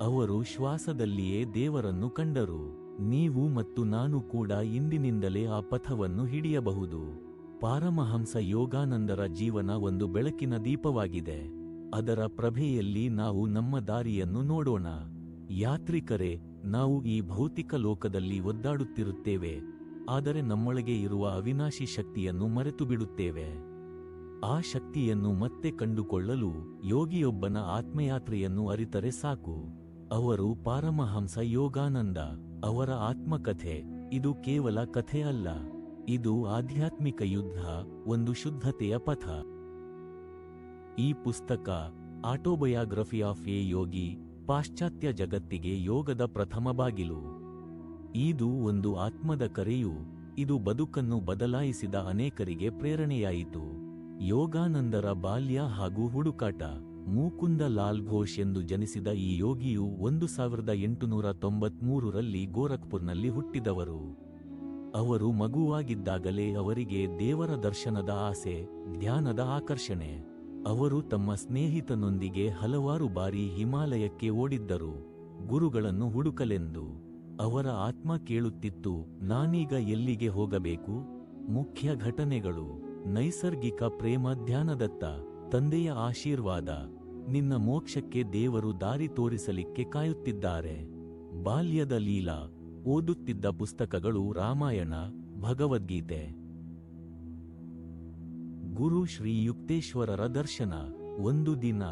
ಅವರು ಶ್ವಾಸದಲ್ಲಿಯೇ ದೇವರನ್ನು ಕಂಡರು. ನೀವು ಮತ್ತು ನಾನು ಕೂಡ ಇಂದಿನಿಂದಲೇ ಆ ಪಥವನ್ನು ಹಿಡಿಯಬಹುದು. ಪಾರಮಹಂಸ ಯೋಗಾನಂದರ ಜೀವನ ಒಂದು ಬೆಳಕಿನ ದೀಪವಾಗಿದೆ. ಅದರ ಪ್ರಭೆಯಲ್ಲಿ ನಾವು ನಮ್ಮ ದಾರಿಯನ್ನು ನೋಡೋಣ. ಯಾತ್ರಿಕರೇ, ನಾವು ಈ ಭೌತಿಕ ಲೋಕದಲ್ಲಿ ಒದ್ದಾಡುತ್ತಿರುತ್ತೇವೆ. ಆದರೆ ನಮ್ಮೊಳಗೆ ಇರುವ ಅವಿನಾಶಿ ಶಕ್ತಿಯನ್ನು ಮರೆತು ಬಿಡುತ್ತೇವೆ ಆ ಶಕ್ತಿಯನ್ನು ಮತ್ತೆ ಕಂಡುಕೊಳ್ಳಲು ಯೋಗಿಯೊಬ್ಬನ ಆತ್ಮಯಾತ್ರೆಯನ್ನು ಅರಿತರೆ ಸಾಕು. ಅವರು ಪಾರಮಹಂಸ ಯೋಗಾನಂದ ಅವರ ಆತ್ಮಕಥೆ. ಇದು ಕೇವಲ ಕಥೆ ಅಲ್ಲ. ಇದು ಆಧ್ಯಾತ್ಮಿಕ ಯುದ್ಧ, ಒಂದು ಶುದ್ಧತೆಯ ಪಥ. ಈ ಪುಸ್ತಕ ಆಟೋಬಯೋಗ್ರಫಿ ಆಫ್ ಎ ಯೋಗಿ ಪಾಶ್ಚಾತ್ಯ ಜಗತ್ತಿಗೆ ಯೋಗದ ಪ್ರಥಮ ಬಾಗಿಲು. ಇದು ಒಂದು ಆತ್ಮದ ಕರೆಯು. ಇದು ಬದುಕನ್ನು ಬದಲಾಯಿಸಿದ ಅನೇಕರಿಗೆ ಪ್ರೇರಣೆಯಾಯಿತು. ಯೋಗಾನಂದರ ಬಾಲ್ಯ ಹಾಗೂ ಹುಡುಕಾಟ. ಮೂಕುಂದ ಲಾಲ್ ಘೋಷ್ ಎಂದು ಜನಿಸಿದ ಈ ಯೋಗಿಯು ಒಂದು ಸಾವಿರದ ಎಂಟುನೂರ ತೊಂಬತ್ಮೂರರಲ್ಲಿ ಗೋರಖ್ಪುರ್ನಲ್ಲಿ ಹುಟ್ಟಿದವರು. ಅವರು ಮಗುವಾಗಿದ್ದಾಗಲೇ ಅವರಿಗೆ ದೇವರ ದರ್ಶನದ ಆಸೆ, ಧ್ಯಾನದ ಆಕರ್ಷಣೆ. ಅವರು ತಮ್ಮ ಸ್ನೇಹಿತನೊಂದಿಗೆ ಹಲವಾರು ಬಾರಿ ಹಿಮಾಲಯಕ್ಕೆ ಓಡಿದ್ದರು, ಗುರುಗಳನ್ನು ಹುಡುಕಲೆಂದು. ಅವರ ಆತ್ಮ ಕೇಳುತ್ತಿತ್ತು, ನಾನೀಗ ಎಲ್ಲಿಗೆ ಹೋಗಬೇಕು? ಮುಖ್ಯ ಘಟನೆಗಳು, ನೈಸರ್ಗಿಕ ಪ್ರೇಮ ಧ್ಯಾನದತ್ತ. ತಂದೆಯ ಆಶೀರ್ವಾದ, ನಿನ್ನ ಮೋಕ್ಷಕ್ಕೆ ದೇವರು ದಾರಿ ತೋರಿಸಲಿಕ್ಕೆ ಕಾಯುತ್ತಿದ್ದಾರೆ. ಬಾಲ್ಯದ ಲೀಲಾ, ಓದುತ್ತಿದ್ದ ಪುಸ್ತಕಗಳು ರಾಮಾಯಣ, ಭಗವದ್ಗೀತೆ. ಗುರು ಶ್ರೀ ಯುಕ್ತೇಶ್ವರರ ದರ್ಶನ, ಒಂದು ದಿನ,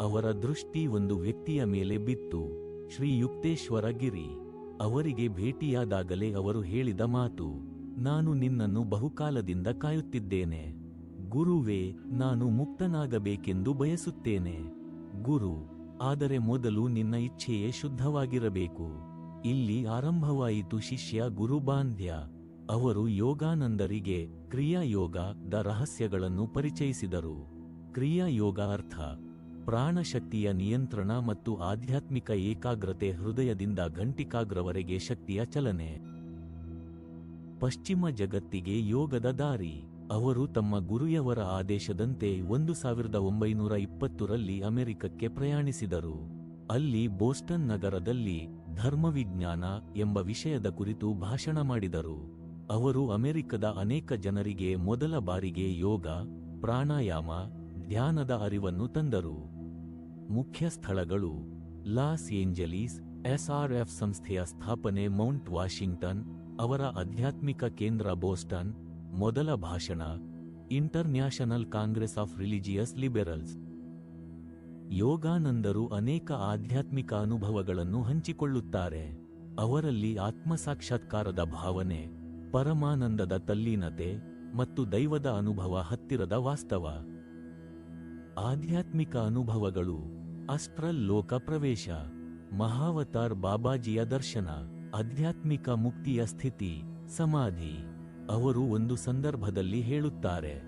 ಅವರ ದೃಷ್ಟಿ ಒಂದು ವ್ಯಕ್ತಿಯ ಮೇಲೆ ಬಿತ್ತು. ಶ್ರೀ ಯುಕ್ತೇಶ್ವರ ಗಿರಿ, ಅವರಿಗೆ ಭೇಟಿಯಾದಾಗಲೇ ಅವರು ಹೇಳಿದ ಮಾತು, ನಾನು ನಿನ್ನನ್ನು ಬಹುಕಾಲದಿಂದ ಕಾಯುತ್ತಿದ್ದೇನೆ. ಗುರುವೇ, ನಾನು ಮುಕ್ತನಾಗಬೇಕೆಂದು ಬಯಸುತ್ತೇನೆ. ಗುರು, ಆದರೆ ಮೊದಲು ನಿನ್ನ ಇಚ್ಛೆಯೇ ಶುದ್ಧವಾಗಿರಬೇಕು. ಇಲ್ಲಿ ಆರಂಭವಾಯಿತು ಶಿಷ್ಯ ಗುರುಬಾಂಧ್ಯ. ಅವರು ಯೋಗಾನಂದರಿಗೆ ಕ್ರಿಯಾಯೋಗ ದ ರಹಸ್ಯಗಳನ್ನು ಪರಿಚಯಿಸಿದರು. ಕ್ರಿಯಾಯೋಗ ಅರ್ಥ, ಪ್ರಾಣಶಕ್ತಿಯ ನಿಯಂತ್ರಣ ಮತ್ತು ಆಧ್ಯಾತ್ಮಿಕ ಏಕಾಗ್ರತೆ ಹೃದಯದಿಂದ ಘಂಟಿಕಾಗ್ರವರೆಗೆ ಶಕ್ತಿಯ ಚಲನೆ. ಪಶ್ಚಿಮ ಜಗತ್ತಿಗೆ ಯೋಗದ ದಾರಿ. ಅವರು ತಮ್ಮ ಗುರುಯವರ ಆದೇಶದಂತೆ ಒಂದು ಸಾವಿರದ ಒಂಬೈನೂರ ಇಪ್ಪತ್ತರಲ್ಲಿ ಅಮೆರಿಕಕ್ಕೆ ಪ್ರಯಾಣಿಸಿದರು. ಅಲ್ಲಿ ಬೋಸ್ಟನ್ ನಗರದಲ್ಲಿ ಧರ್ಮವಿಜ್ಞಾನ ಎಂಬ ವಿಷಯದ ಕುರಿತು ಭಾಷಣ ಮಾಡಿದರು. ಅವರು ಅಮೆರಿಕದ ಅನೇಕ ಜನರಿಗೆ ಮೊದಲ ಬಾರಿಗೆ ಯೋಗ, ಪ್ರಾಣಾಯಾಮ, ಧ್ಯಾನದ ಅರಿವನ್ನು ತಂದರು. ಮುಖ್ಯ ಸ್ಥಳಗಳು ಲಾಸ್ ಏಂಜಲೀಸ್, ಎಸ್ಆರ್ಎಫ್ ಸಂಸ್ಥೆಯ ಸ್ಥಾಪನೆ ಮೌಂಟ್ ವಾಷಿಂಗ್ಟನ್, ಅವರ ಆಧ್ಯಾತ್ಮಿಕ ಕೇಂದ್ರ ಬೋಸ್ಟನ್ ಮೊದಲ ಭಾಷಣ International Congress of Religious Liberals ಯೋಗಾನಂದರು ಅನೇಕ ಆಧ್ಯಾತ್ಮಿಕ ಅನುಭವಗಳನ್ನು ಹಂಚಿಕೊಳ್ಳುತ್ತಾರೆ. ಅವರಲ್ಲಿ ಆತ್ಮಸಾಕ್ಷಾತ್ಕಾರದ ಭಾವನೆ, ಪರಮಾನಂದದ ತಲ್ಲೀನತೆ ಮತ್ತು ದೈವದ ಅನುಭವ ಹತ್ತಿರದ ವಾಸ್ತವ. ಆಧ್ಯಾತ್ಮಿಕ ಅನುಭವಗಳು ಅಸ್ಟ್ರಲ್ ಲೋಕ ಪ್ರವೇಶ, ಮಹಾವತಾರ್ ಬಾಬಾಜಿಯ ದರ್ಶನ, ಆಧ್ಯಾತ್ಮಿಕ ಮುಕ್ತಿಯ ಸ್ಥಿತಿ, ಸಮಾಧಿ. ಅವರು ಒಂದು ಸಂದರ್ಭದಲ್ಲಿ ಹೇಳುತ್ತಾರೆ,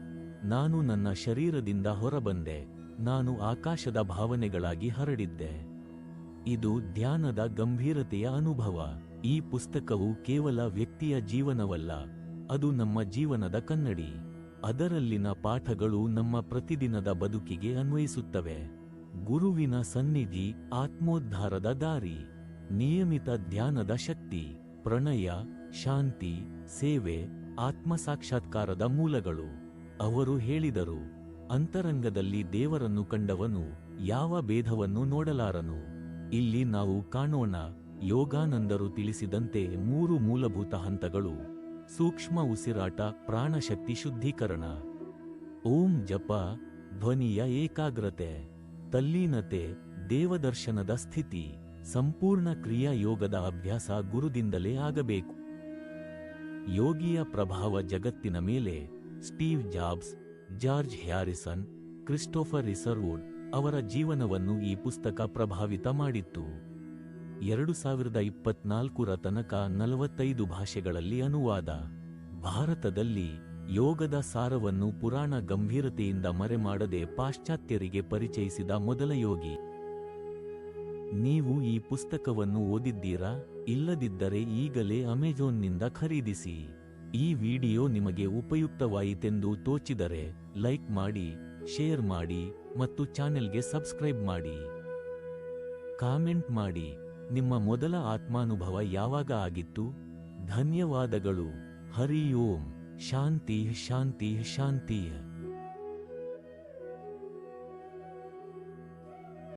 ನಾನು ನನ್ನ ಶರೀರದಿಂದ ಹೊರಬಂದೆ, ನಾನು ಆಕಾಶದ ಭಾವನೆಗಳಾಗಿ ಹರಡಿದ್ದೆ. ಇದು ಧ್ಯಾನದ ಗಂಭೀರತೆಯ ಅನುಭವ. ಈ ಪುಸ್ತಕವು ಕೇವಲ ವ್ಯಕ್ತಿಯ ಜೀವನವಲ್ಲ, ಅದು ನಮ್ಮ ಜೀವನದ ಕನ್ನಡಿ. ಅದರಲ್ಲಿನ ಪಾಠಗಳು ನಮ್ಮ ಪ್ರತಿದಿನದ ಬದುಕಿಗೆ ಅನ್ವಯಿಸುತ್ತವೆ. ಗುರುವಿನ ಸನ್ನಿಧಿ, ಆತ್ಮೋದ್ಧಾರದ ದಾರಿ. ನಿಯಮಿತ ಧ್ಯಾನದ ಶಕ್ತಿ, ಪ್ರಣಯ, ಶಾಂತಿ, ಸೇವೆ ಆತ್ಮಸಾಕ್ಷಾತ್ಕಾರದ ಮೂಲಗಳು. ಅವರು ಹೇಳಿದರು, ಅಂತರಂಗದಲ್ಲಿ ದೇವರನ್ನು ಕಂಡವನು ಯಾವ ಭೇದವನ್ನು ನೋಡಲಾರನು? ಇಲ್ಲಿ ನಾವು ಕಾಣೋಣ. ಯೋಗಾನಂದರು ತಿಳಿಸಿದಂತೆ ಮೂರು ಮೂಲಭೂತ ಹಂತಗಳು. ಸೂಕ್ಷ್ಮ ಉಸಿರಾಟ, ಪ್ರಾಣಶಕ್ತಿ ಶುದ್ಧೀಕರಣ. ಓಂ ಜಪ, ಧ್ವನಿಯ ಏಕಾಗ್ರತೆ. ತಲ್ಲೀನತೆ, ದೇವದರ್ಶನದ ಸ್ಥಿತಿ. ಸಂಪೂರ್ಣ ಕ್ರಿಯಾ ಯೋಗದ ಅಭ್ಯಾಸ ಗುರುದಿಂದಲೇ ಆಗಬೇಕು. ಯೋಗಿಯ ಪ್ರಭಾವ ಜಗತ್ತಿನ ಮೇಲೆ Steve Jobs, George Harrison, Christopher Isherwood ಅವರ ಜೀವನವನ್ನು ಈ ಪುಸ್ತಕ ಪ್ರಭಾವಿತ ಮಾಡಿತ್ತು. ಎರಡು ಸಾವಿರದ ಇಪ್ಪತ್ನಾಲ್ಕರ ತನಕ ನಲವತ್ತೈದು ಭಾಷೆಗಳಲ್ಲಿ ಅನುವಾದ. ಭಾರತದಲ್ಲಿ ಯೋಗದ ಸಾರವನ್ನು ಪುರಾಣ ಗಂಭೀರತೆಯಿಂದ ಮರೆಮಾಡದೆ ಪಾಶ್ಚಾತ್ಯರಿಗೆ ಪರಿಚಯಿಸಿದ ಮೊದಲ ಯೋಗಿ. ನೀವು ಈ ಪುಸ್ತಕವನ್ನು ಓದಿದ್ದೀರಾ? ಇಲ್ಲದಿದ್ದರೆ ಈಗಲೇ ಅಮೆಜಾನ್ನಿಂದ ಖರೀದಿಸಿ. ಈ ವಿಡಿಯೋ ನಿಮಗೆ ಉಪಯುಕ್ತವಾಯಿತೆಂದು ತೋಚಿದರೆ ಲೈಕ್ ಮಾಡಿ, ಶೇರ್ ಮಾಡಿ ಮತ್ತು ಚಾನೆಲ್ಗೆ ಸಬ್ಸ್ಕ್ರೈಬ್ ಮಾಡಿ. ಕಾಮೆಂಟ್ ಮಾಡಿ. ನಿಮ್ಮ ಮೊದಲ ಆತ್ಮಾನುಭವ ಯಾವಾಗ ಆಗಿತ್ತು? ಧನ್ಯವಾದಗಳು. ಹರಿ ಓಂ. ಶಾಂತಿ ಶಾಂತಿ ಶಾಂತಿ.